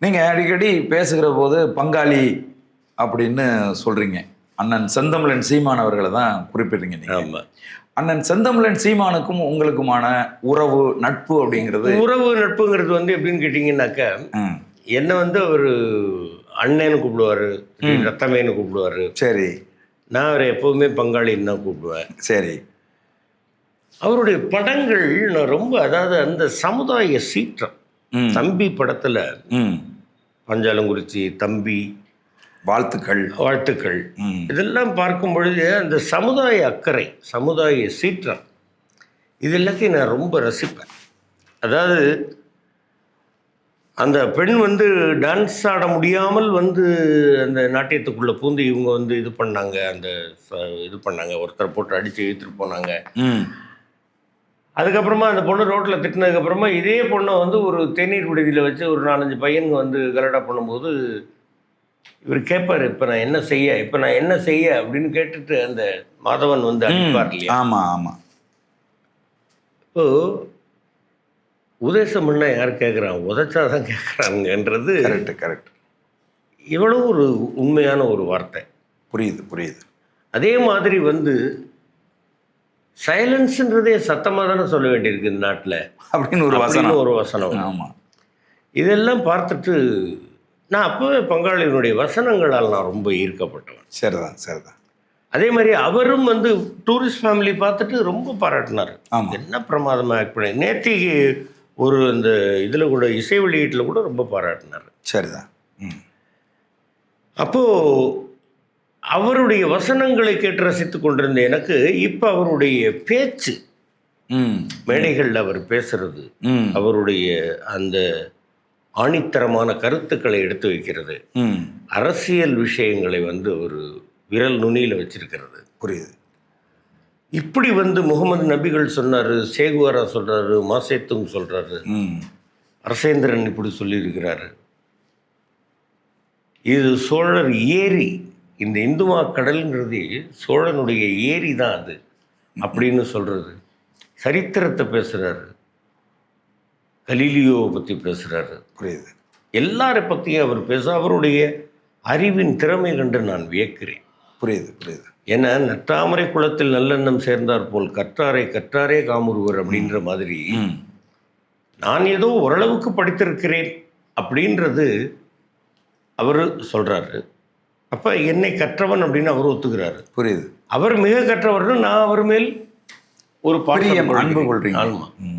நீங்க அடிக்கடி பேசுகிற போது பங்காளி அப்படின்னு சொல்றீங்க. அண்ணன் செந்தமிழன் சீமான் அவர்களை தான் குறிப்பிடுறீங்க நீங்க. ஆமா. அண்ணன் செந்தமிழன் சீமானுக்கும் உங்களுக்குமான உறவு நட்பு அப்படிங்கிறது? உறவு நட்புங்கிறது வந்து எப்படின்னு கேட்டிங்கன்னாக்கா என்னை வந்து அவர் அண்ணன்னு கூப்பிடுவாரு ரத்தமேன்னு கூப்பிடுவாரு. சரி. நான் அவரை எப்பவுமே பங்காளின்னு தான் கூப்பிடுவேன். சரி. அவருடைய படங்கள் நான் ரொம்ப அதாவது அந்த சமுதாய சீற்றம். தம்பி படத்துல ம். பஞ்சாலங்குறிச்சி தம்பி வாழ்த்துக்கள். வாழ்த்துக்கள். இதெல்லாம் பார்க்கும் பொழுது அந்த சமுதாய அக்கறை சமுதாய சீற்றம் இது எல்லாத்தையும் நான் ரொம்ப ரசிப்பேன். அதாவது அந்த பெண் வந்து டான்ஸ் ஆட முடியாமல் வந்து அந்த நாட்டியத்துக்குள்ளே பூந்து இவங்க வந்து இது பண்ணாங்க அந்த இது பண்ணாங்க. ஒருத்தரை போட்டு அடித்து இழுத்துட்டு போனாங்க. அதுக்கப்புறமா அந்த பொண்ணு ரோட்டில் திட்டினதுக்கப்புறமா இதே பொண்ணை வந்து ஒரு தேநீர் விடுதியில் வச்சு ஒரு நாலஞ்சு பையனுங்க வந்து கலடா பண்ணும்போது இவர் கேட்பார் இப்போ நான் என்ன செய்ய? இப்போ நான் என்ன செய்ய? அப்படின்னு கேட்டுட்டு அந்த மாதவன் வந்து அடிப்பார் இல்லையா? ஆமா ஆமா. இப்போ உதேசம் பண்ண யார் கேட்குறான் உதைச்சாதான் கேட்குறாங்கன்றது கரெக்ட் கரெக்ட். எவ்வளோ ஒரு உண்மையான ஒரு வார்த்தை. புரியுது புரியுது. அதே மாதிரி வந்து சைலன்ஸுன்றதே சத்தமாக தானே சொல்ல வேண்டியிருக்கு இந்த நாட்டில். அப்படின்னு ஒரு வசனம். ஒரு வசனம். ஆமா. இதெல்லாம் பார்த்துட்டு நான் அப்போவே பங்காளியினுடைய வசனங்களால் நான் ரொம்ப ஈர்க்கப்பட்டவன். சரிதான் சரிதான். அதே மாதிரி அவரும் வந்து டூரிஸ்ட் ஃபேமிலி பார்த்துட்டு ரொம்ப பாராட்டினார். என்ன பிரமாதமாக ஆக்ட் பண்ணி நேத்திக்கு ஒரு அந்த இதில் கூட இசை வெளியீட்டில் கூட ரொம்ப பாராட்டினார். சரிதான். அப்போது அவருடைய வசனங்களை கேட்டு ரசித்து கொண்டிருந்த எனக்கு இப்போ அவருடைய பேச்சு ம். மேடைகளில் அவர் பேசுறது ம். அவருடைய அந்த ஆணித்தரமான கருத்துக்களை எடுத்து வைக்கிறது ம். அரசியல் விஷயங்களை வந்து ஒரு விரல் நுனியில் வச்சிருக்கிறது. புரியுது. இப்படி வந்து முகமது நபிகள் சொன்னார் சேகுவாரா சொல்கிறாரு மாசேத்துங் சொல்கிறாரு ம். அரசேந்திரன் இப்படி சொல்லியிருக்கிறாரு. இது சோழர் ஏரி இந்த இந்துமா கடல்ங்கிறது சோழனுடைய ஏரி தான் அது அப்படின்னு சொல்கிறது சரித்திரத்தை பேசுகிறாரு கலீலியோவை பற்றி பேசுகிறாரு புரியுது. எல்லாரை பற்றியும் அவர் பேச அவருடைய அறிவின் திறமை கண்டு நான் வியக்கிறேன். புரியுது புரியுது. ஏன்னா நற்றாமரை குளத்தில் நல்லெண்ணம் சேர்ந்தார் போல் கற்றாரை கற்றாரே காமுருவர் அப்படின்ற மாதிரி நான் ஏதோ ஓரளவுக்கு படித்திருக்கிறேன் அப்படின்றது அவர் சொல்கிறாரு அப்போ என்னை கற்றவன் அப்படின்னு அவர் ஒத்துக்கிறாரு புரியுது அவர் மிக கற்றவர்னு நான் அவர் மேல் ஒரு பிரியம், அன்பு. கொள்றீங்க. ஆமா ம்